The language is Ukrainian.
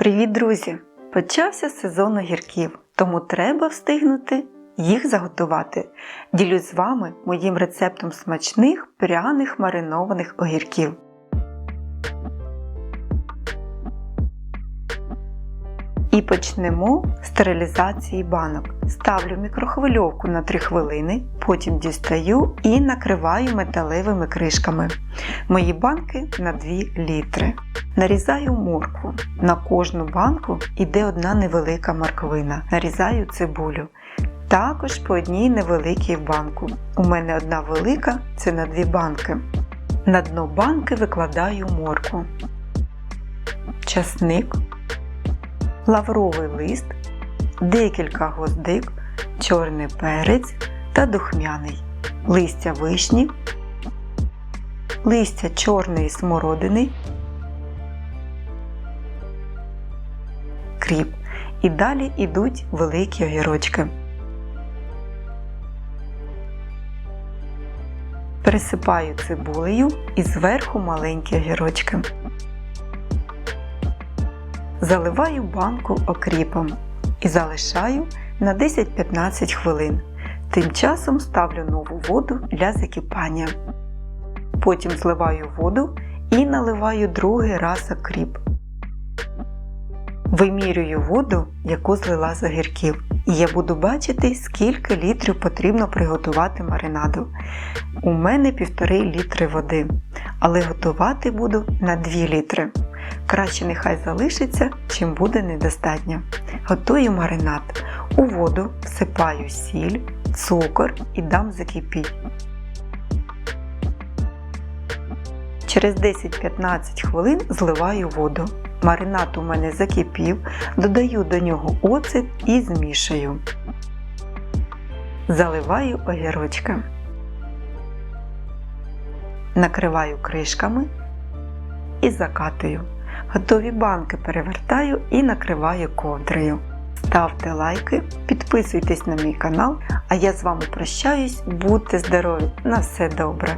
Привіт, друзі! Почався сезон огірків, тому треба встигнути їх заготувати. Ділюсь з вами моїм рецептом смачних пряних маринованих огірків. І почнемо з стерилізації банок. Ставлю мікрохвильовку на 3 хвилини, потім дістаю і накриваю металевими кришками. Мої банки на 2 літри. Нарізаю моркву. На кожну банку йде одна невелика морквина. Нарізаю цибулю. Також по одній невеликій банку. У мене одна велика це на дві банки. На дно банки викладаю моркву, часник, лавровий лист, декілька гвоздик, чорний перець та духмяний, листя вишні, листя чорної смородини, кріп. І далі йдуть великі огірочки. Пересипаю цибулею і зверху маленькі огірочки. Заливаю банку окріпом і залишаю на 10-15 хвилин. Тим часом ставлю нову воду для закипання. Потім зливаю воду і наливаю другий раз окріп. Вимірюю воду, яку злила з огірків, і я буду бачити, скільки літрів потрібно приготувати маринаду. У мене 1,5 літри води, але готувати буду на 2 літри. Краще нехай залишиться, чим буде недостатньо. Готую маринад. У воду всипаю сіль, цукор і дам закипіть. Через 10-15 хвилин зливаю воду. Маринад у мене закипів, додаю до нього оцет і змішую. Заливаю огірочки. Накриваю кришками і закатую. Готові банки перевертаю і накриваю ковдрою. Ставте лайки, підписуйтесь на мій канал, а я з вами прощаюсь. Будьте здорові! На все добре!